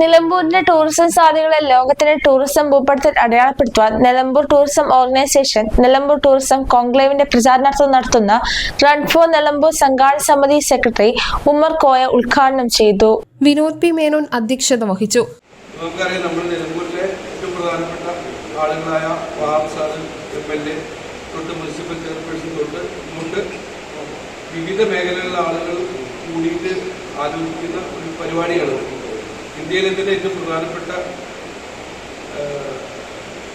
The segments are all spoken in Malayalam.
നിലമ്പൂരിന്റെ ടൂറിസം സാധ്യതകളെ ലോകത്തിന്റെ ടൂറിസം ഭൂപടത്തിൽ അടയാളപ്പെടുത്തുവാൻ Nilambur tourism organisation Nilambur tourism കോൺക്ലേവിന്റെ പ്രചാരണാർത്ഥം നടത്തുന്ന റൺ ഫോർ നിലമ്പൂർ സംഘാടന സമിതി സെക്രട്ടറി ഉമ്മർ കോയ ഉദ്ഘാടനം ചെയ്തു. വിനോദ് പി മേനോൻ അധ്യക്ഷത വഹിച്ചു. നമുക്കറിയാം നമ്മൾ നിലമ്പൂരിലെ ഏറ്റവും പ്രധാനപ്പെട്ട ആളുകളായ വാം സാദ് എം എൽ എ തൊട്ട് മുനിസിപ്പൽ ചെയർപേഴ്സൺ തൊട്ട് ഇങ്ങോട്ട് വിവിധ മേഖലകളിലെ ആളുകൾ കൂടിയിട്ട് ആലോചിക്കുന്ന ഒരു പരിപാടിയാണ്. ഇന്ത്യയിലെ തന്നെ ഏറ്റവും പ്രധാനപ്പെട്ട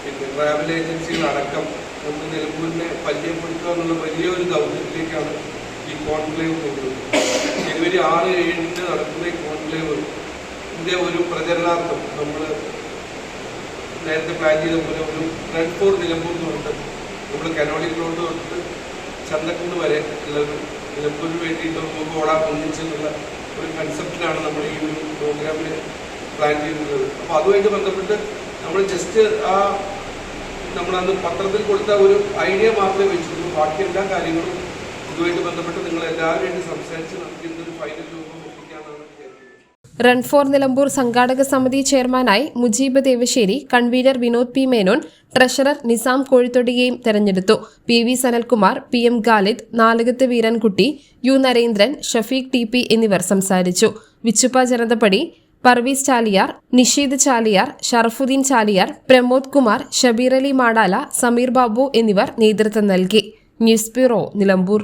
പിന്നെ ട്രാവൽ ഏജൻസികളടക്കം നമുക്ക് നിലമ്പൂരിനെ പരിചയപ്പെടുത്തുക എന്നുള്ള വലിയൊരു ദൗത്യത്തിലേക്കാണ് ഈ കോൺക്ലേവ് പോകുന്നത്. ജനുവരി ആറ് ഏഴിന് നടക്കുന്ന ഈ കോൺക്ലേവ് ഇതിന്റെ ഒരു പ്രചരണാർത്ഥം നമ്മൾ നേരത്തെ പ്ലാൻ ചെയ്ത പോലെ ഒരു റെഡ് ഫോർ നിലമ്പൂർ തൊട്ട് നമ്മൾ കനോളി പ്ലോട്ട് തൊട്ട് ചന്തക്കുന്ന് വരെ ഉള്ള നിലമ്പൂരിന് വേണ്ടിയിട്ട് നമുക്ക് ഓടാൻ ഒന്നിച്ചെന്നുള്ള ഒരു കൺസെപ്റ്റിലാണ് നമ്മൾ ഈ ഒരു പ്രോഗ്രാമിൽ പ്ലാൻ ചെയ്യുന്നത്. അപ്പോൾ അതുമായിട്ട് ബന്ധപ്പെട്ട് നമ്മൾ ജസ്റ്റ് ആ നമ്മളന്ന് പത്രത്തിൽ കൊടുത്ത ഒരു ഐഡിയ മാത്രമേ വെച്ചിട്ടുള്ളൂ. ബാക്കി എല്ലാ കാര്യങ്ങളും ഇതുമായിട്ട് ബന്ധപ്പെട്ട് നിങ്ങൾ എല്ലാവരുമായിട്ട് സംസാരിച്ച് നമുക്ക് ഇന്നൊരു ഫൈനൽ രൂപം റൺ ഫോർ നിലമ്പൂർ സംഘാടക സമിതി ചെയർമാനായി Mujeeb Devassery convener Vinod P Menon treasurer Nizam കോഴിത്തൊടിയെയും തെരഞ്ഞെടുത്തു. P V Sanalkumar P M Khalid Nalakath Veerankutty U Narendran Shafeeq T P എന്നിവർ സംസാരിച്ചു. വിച്ചുപ്പ ജനതപടി പർവീസ് ചാലിയാർ നിഷീദ് ചാലിയാർ ഷറഫുദ്ദീൻ ചാലിയാർ പ്രമോദ് കുമാർ ഷബീർ അലി മാടാല സമീർ ബാബു എന്നിവർ നേതൃത്വം നൽകി. News bureau Nilambur.